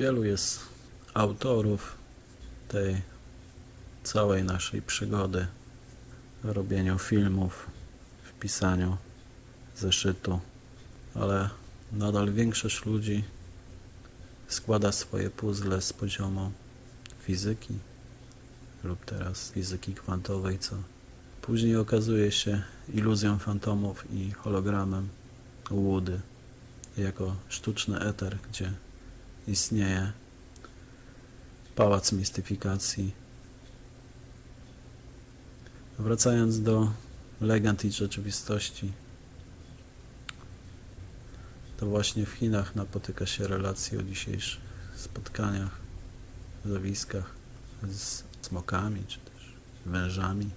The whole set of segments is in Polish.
Wielu jest autorów tej całej naszej przygody w robieniu filmów, w pisaniu zeszytu, ale nadal większość ludzi składa swoje puzzle z poziomu fizyki lub teraz fizyki kwantowej, co później okazuje się iluzją fantomów i hologramem łudy jako sztuczny eter, gdzie istnieje pałac mistyfikacji. Wracając do legend i rzeczywistości, to właśnie w Chinach napotyka się relacje o dzisiejszych spotkaniach, zjawiskach z smokami, czy też wężami,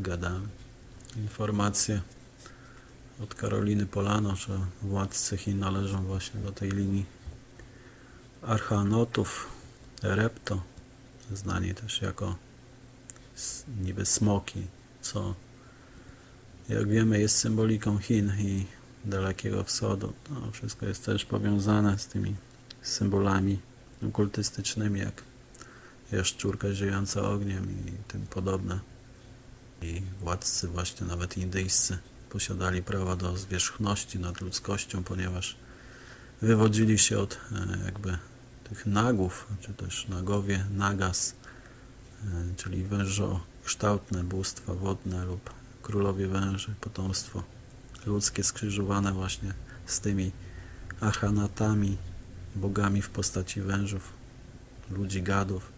gadami. Informacje od Karoliny Polano, że władcy Chin należą właśnie do tej linii archanotów, repto, znani też jako niby smoki, co jak wiemy jest symboliką Chin i Dalekiego Wschodu. To wszystko jest też powiązane z tymi symbolami okultystycznymi, jak jaszczurka ziejąca ogniem i tym podobne. I władcy właśnie nawet indyjscy posiadali prawa do zwierzchności nad ludzkością, ponieważ wywodzili się od e, jakby tych nagów, czy też nagowie, nagas, e, czyli wężokształtne bóstwa wodne lub królowie węży, potomstwo ludzkie skrzyżowane właśnie z tymi achanatami, bogami w postaci wężów, ludzi gadów.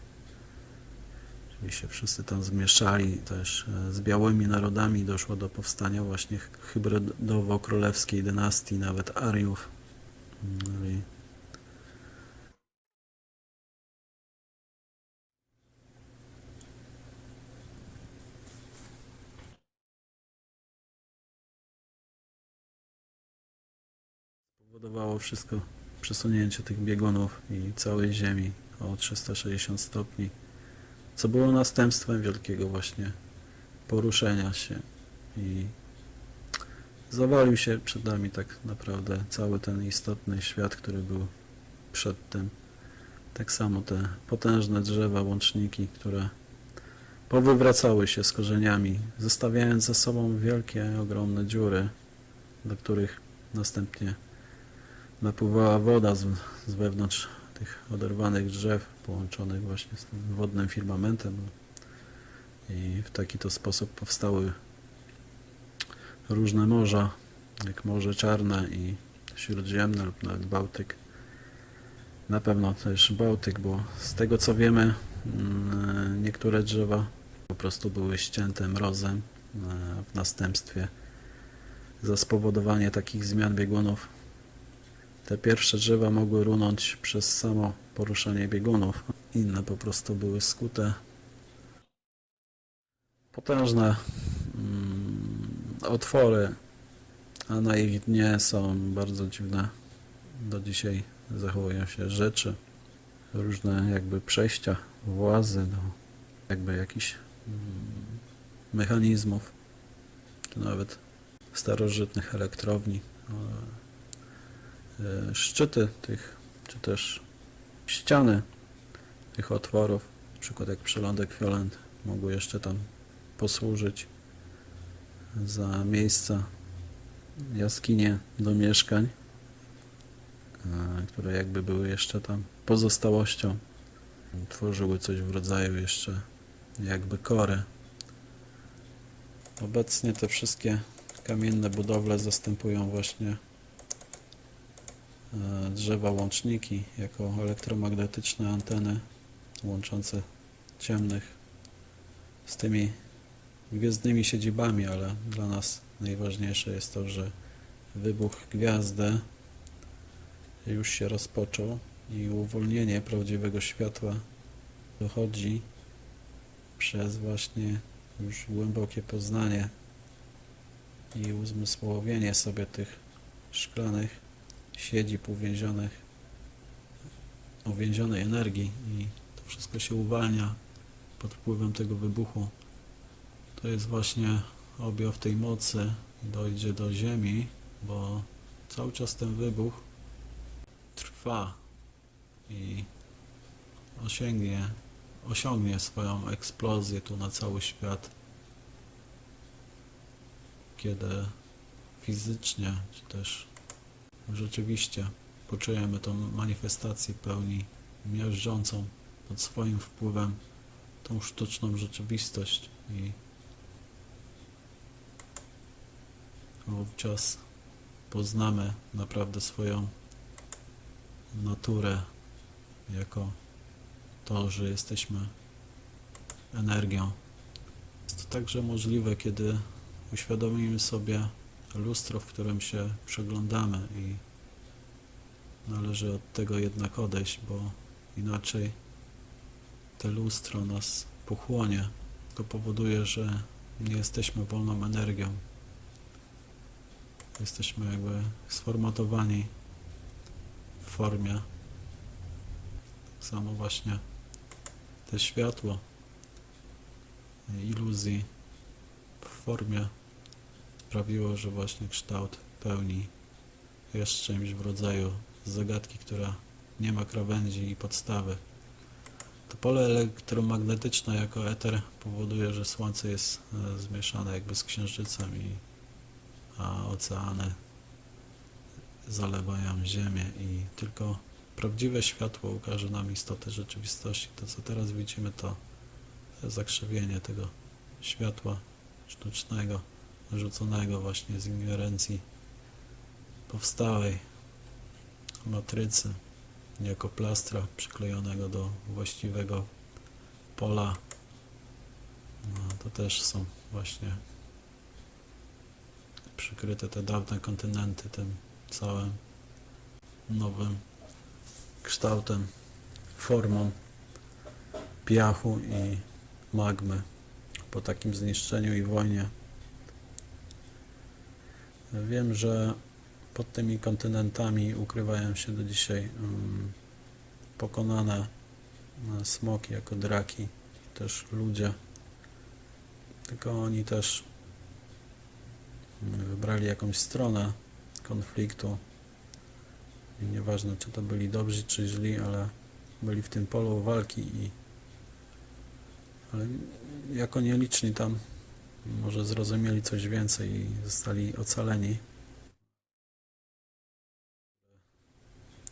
Czyli się wszyscy tam zmieszali też e, z białymi narodami doszło do powstania właśnie hybrydowo-królewskiej dynastii, nawet Ariów. I spowodowało wszystko przesunięcie tych biegunów i całej Ziemi o 360 stopni, co było następstwem wielkiego właśnie poruszenia się i zawalił się przed nami tak naprawdę cały ten istotny świat, który był przed tym. Tak samo te potężne drzewa, łączniki, które powywracały się z korzeniami, zostawiając za sobą wielkie, ogromne dziury, do których następnie napływała woda z, z wewnątrz tych oderwanych drzew, połączonych właśnie z tym wodnym firmamentem. I w taki to sposób powstały różne morza, jak Morze Czarne i Śródziemne lub nawet Bałtyk. Na pewno też Bałtyk, bo z tego co wiemy, mm, niektóre drzewa po prostu były ścięte mrozem w następstwie za spowodowanie takich zmian biegunów te pierwsze drzewa mogły runąć przez samo poruszanie biegunów, inne po prostu były skute. Potężne mm, otwory, a na ich dnie są bardzo dziwne do dzisiaj zachowują się rzeczy, różne jakby przejścia, włazy do jakby jakichś mm, mechanizmów, czy nawet starożytnych elektrowni. E, szczyty tych, czy też ściany tych otworów, na przykład jak przylądek Fiolent, mogły jeszcze tam posłużyć za miejsca, jaskinie do mieszkań, e, które jakby były jeszcze tam pozostałością. Tworzyły coś w rodzaju jeszcze jakby kory. Obecnie te wszystkie kamienne budowle zastępują właśnie drzewa łączniki jako elektromagnetyczne anteny łączące ciemnych z tymi gwiezdnymi siedzibami, ale dla nas najważniejsze jest to, że wybuch gwiazdy już się rozpoczął i uwolnienie prawdziwego światła dochodzi przez właśnie już głębokie poznanie i uzmysłowienie sobie tych szklanych siedzib uwięzionych, uwięzionej energii i to wszystko się uwalnia pod wpływem tego wybuchu. To jest właśnie objaw tej mocy dojdzie do Ziemi, bo cały czas ten wybuch trwa i osiągnie, osiągnie swoją eksplozję tu na cały świat, kiedy fizycznie, czy też rzeczywiście poczujemy tą manifestację pełni miażdżącą pod swoim wpływem tą sztuczną rzeczywistość i wówczas poznamy naprawdę swoją naturę jako to, że jesteśmy energią. Jest to także możliwe, kiedy uświadomimy sobie lustro, w którym się przeglądamy i należy od tego jednak odejść, bo inaczej te lustro nas pochłonie. To powoduje, że nie jesteśmy wolną energią. Jesteśmy jakby sformatowani w formie. Samo właśnie te światło iluzji w formie sprawiło, że właśnie kształt pełni jest czymś w rodzaju zagadki, która nie ma krawędzi i podstawy. To pole elektromagnetyczne jako eter powoduje, że Słońce jest e, zmieszane jakby z Księżycem, i, a oceany zalewają Ziemię i tylko prawdziwe światło ukaże nam istotę rzeczywistości. To, co teraz widzimy, to zakrzywienie tego światła sztucznego, rzuconego właśnie z ingerencji powstałej matrycy jako plastra przyklejonego do właściwego pola. No, to też są właśnie przykryte te dawne kontynenty tym całym nowym kształtem, formą piachu i magmy po takim zniszczeniu i wojnie. Wiem, że pod tymi kontynentami ukrywają się do dzisiaj mm, pokonane e, smoki jako draki, też ludzie. Tylko oni też mm, wybrali jakąś stronę konfliktu. I nieważne, czy to byli dobrzy, czy źli, ale byli w tym polu walki i ale jako nieliczni tam może zrozumieli coś więcej i zostali ocaleni.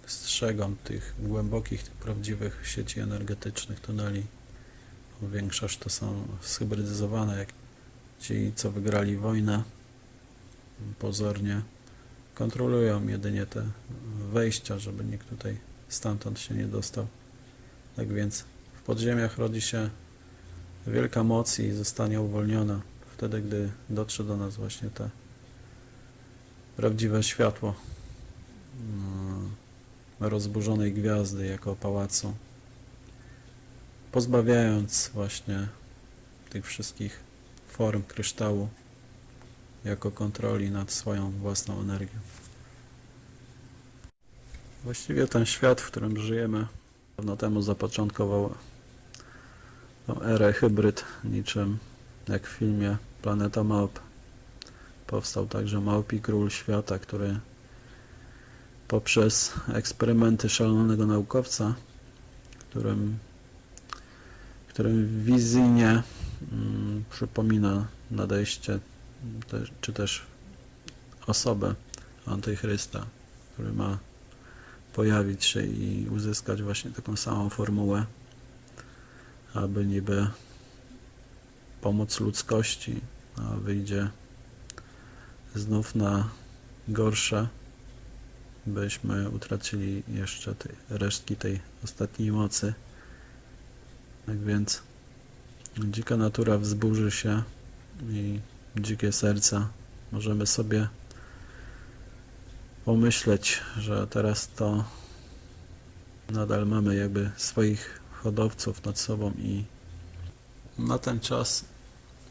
Strzegą tych głębokich, tych prawdziwych sieci energetycznych tuneli. Większość to są zhybrydyzowane, jak ci, co wygrali wojnę, pozornie kontrolują jedynie te wejścia, żeby nikt tutaj stamtąd się nie dostał. Tak więc w podziemiach rodzi się wielka moc i zostanie uwolniona wtedy, gdy dotrze do nas właśnie te prawdziwe światło mm, rozburzonej gwiazdy jako pałacu, pozbawiając właśnie tych wszystkich form kryształu jako kontroli nad swoją własną energią. Właściwie ten świat, w którym żyjemy, dawno temu zapoczątkował tą erę hybryd, niczym jak w filmie Planeta Małp. Powstał także Małpi Król Świata, który poprzez eksperymenty szalonego naukowca, którym, którym wizyjnie mm, przypomina nadejście te, czy też osobę Antychrysta, który ma pojawić się i uzyskać właśnie taką samą formułę, aby niby pomóc ludzkości, a wyjdzie znów na gorsze, byśmy utracili jeszcze te resztki tej ostatniej mocy. Tak więc dzika natura wzburzy się i dzikie serca możemy sobie pomyśleć, że teraz to nadal mamy jakby swoich hodowców nad sobą i na ten czas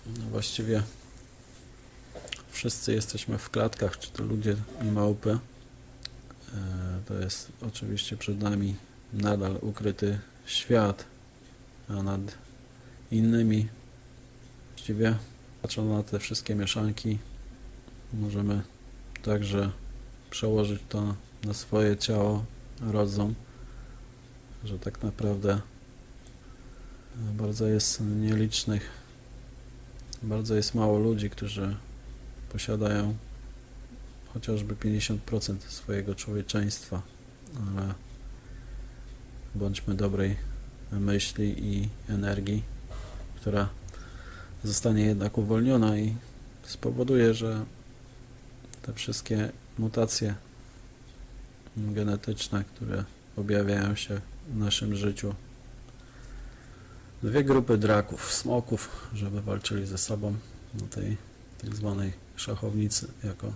no właściwie wszyscy jesteśmy w klatkach, czy to ludzie i małpy. E, To jest oczywiście przed nami nadal ukryty świat, a nad innymi właściwie patrząc na te wszystkie mieszanki możemy także przełożyć to na swoje ciało, rozum że tak naprawdę bardzo jest nielicznych, bardzo jest mało ludzi, którzy posiadają chociażby 50% swojego człowieczeństwa, ale bądźmy dobrej myśli i energii, która zostanie jednak uwolniona i spowoduje, że te wszystkie mutacje genetyczne, które objawiają się w naszym życiu. Dwie grupy draków, smoków, żeby walczyli ze sobą na tej tak zwanej szachownicy jako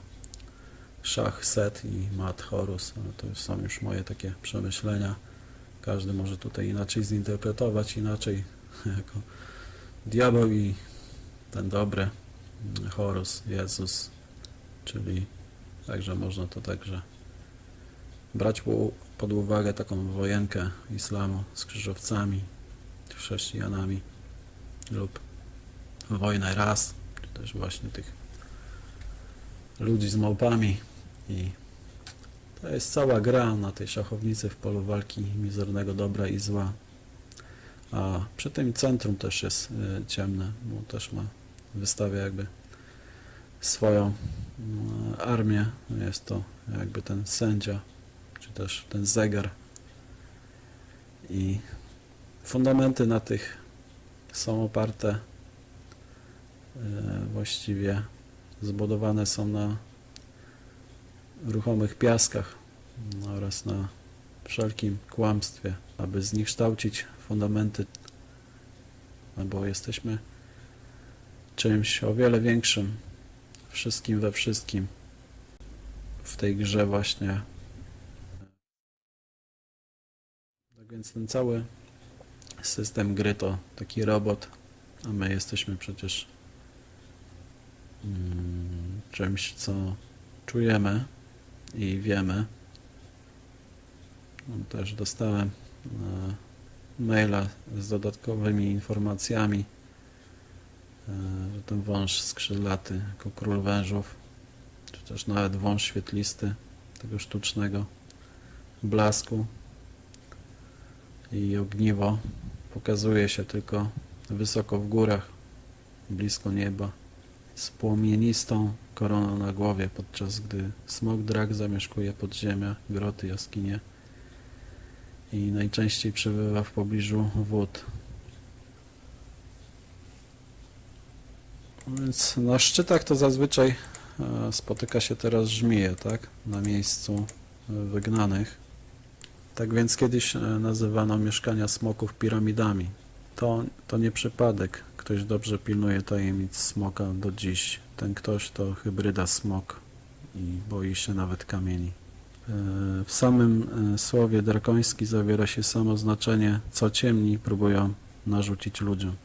szach, set i mat, horus, ale to są już moje takie przemyślenia. Każdy może tutaj inaczej zinterpretować, inaczej jako diabeł i ten dobry Horus, Jezus, czyli także można to także brać pod uwagę taką wojenkę islamu z krzyżowcami, chrześcijanami lub wojnę ras, czy też właśnie tych ludzi z małpami i to jest cała gra na tej szachownicy w polu walki mizernego dobra i zła. A przy tym centrum też jest y, ciemne, bo też ma, wystawia jakby swoją y, armię. Jest to jakby ten sędzia, czy też ten zegar. I fundamenty na tych są oparte y, właściwie zbudowane są na ruchomych piaskach no, oraz na wszelkim kłamstwie, aby zniekształcić fundamenty, no bo jesteśmy czymś o wiele większym, wszystkim we wszystkim w tej grze właśnie. Tak więc ten cały system gry to taki robot, a my jesteśmy przecież mm, czymś, co czujemy i wiemy. No, Też dostałem e, maila z dodatkowymi informacjami, e, że ten wąż skrzydlaty jako król wężów, czy też nawet wąż świetlisty tego sztucznego blasku i ogniwo pokazuje się tylko wysoko w górach, blisko nieba, z płomienistą koroną na głowie, podczas gdy smok drak zamieszkuje podziemia, groty, jaskinie i najczęściej przebywa w pobliżu wód. Więc na szczytach to zazwyczaj e, spotyka się teraz żmije, tak? Na miejscu e, wygnanych. Tak więc kiedyś e, nazywano mieszkania smoków piramidami. To, to nie przypadek. Ktoś dobrze pilnuje tajemnic smoka do dziś. Ten ktoś to hybryda smok i boi się nawet kamieni. E, W samym e, słowie drakoński zawiera się samo znaczenie, co ciemni próbują narzucić ludziom.